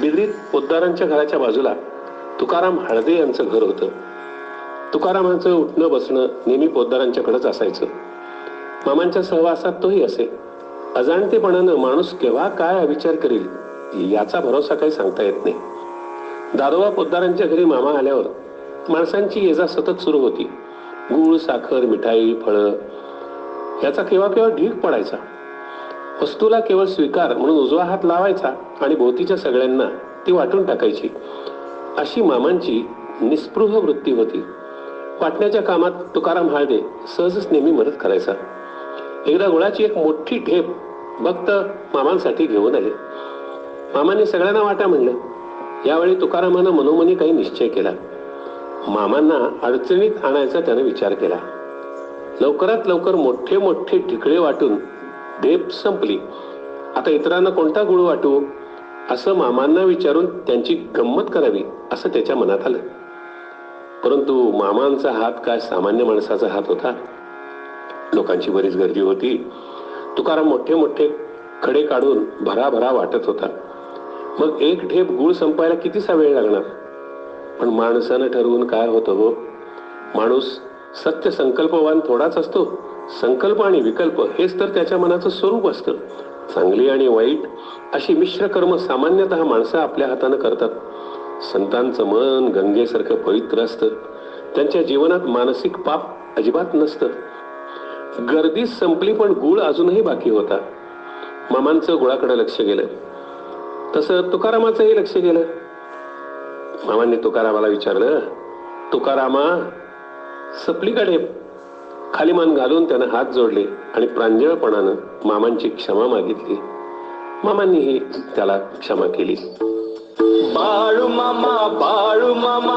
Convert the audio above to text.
बिद्रीत पोद्दारांच्या घराच्या बाजूला तुकाराम हळदे यांचं घर होतं. तुकारामांचं उठणं बसणं नेहमी पोद्दारांच्याकडेच असायचं. मामांच्या सहवासात तोही असे. अजाणतेपणानं माणूस केव्हा काय अविचार करेल याचा भरोसा काही सांगता येत नाही. दादोबा पोद्दारांच्या घरी मामा आल्यावर माणसांची येजा सतत सुरू होती. गूळ साखर मिठाई फळं याचा केव्हा केव्हा ढीक पडायचा. वस्तूला केवळ स्वीकार म्हणून उजवा हात लावायचा आणि भोवतीच्या सगळ्यांना ती वाटून टाकायची. अशी मामांची निस्पृह वृत्ती होती. वाटण्याच्या कामात तुकाराम हाळदे सहजच नेहमी मदत करायचा. एकदा गुळाची एक मोठी ढेप भक्त मामांसाठी घेऊन आले. मामाने सगळ्यांना वाटा म्हणलं. यावेळी तुकारामानं मनोमनी काही निश्चय केला. मामांना अडचणीत आणायचा त्यानं विचार केला. लवकरात लवकर मोठे मोठे ठिकळे वाटून देप संपली. आता इतरांना कोणता गुळ वाटू? असं मामांना विचारून त्यांची गंमत करावी असं त्याच्या मनात आलं. परंतु मामांचा हात काय सामान्य माणसाचा हात होता? लोकांची बरीच गर्दी होती. तुकाराम मोठे मोठे खडे काढून भराभरा वाटत होता. मग एक ढेप गुळ संपायला कितीसा वेळ लागणार? पण माणसानं ठरवून काय होतं हो? माणूस सत्य संकल्पवान थोडाच असतो. संकल्प आणि विकल्प हेच तर त्याच्या मनाचं स्वरूप असतं. चांगली आणि वाईट अशी मिश्र कर्म सामान्यतः माणसं आपल्या हातानं करतात. संतांचं मन गंगेसारखं पवित्र असतं. त्यांच्या जीवनात मानसिक पाप अजिबात नसतं. गर्दी संपली पण गुळ अजूनही बाकी होता. मामांचं गुळाकडे लक्ष गेलं. तसं तुकारामाचंही लक्ष गेलं. मामांनी तुकारामाला विचारलं तुकारामा सपली का ढेप खाली मान घालून त्यानं हात जोडले आणि प्रांजळपणानं मामांची क्षमा मागितली. मामांनीही त्याला क्षमा केली. बाळू मामा बाळू मामा.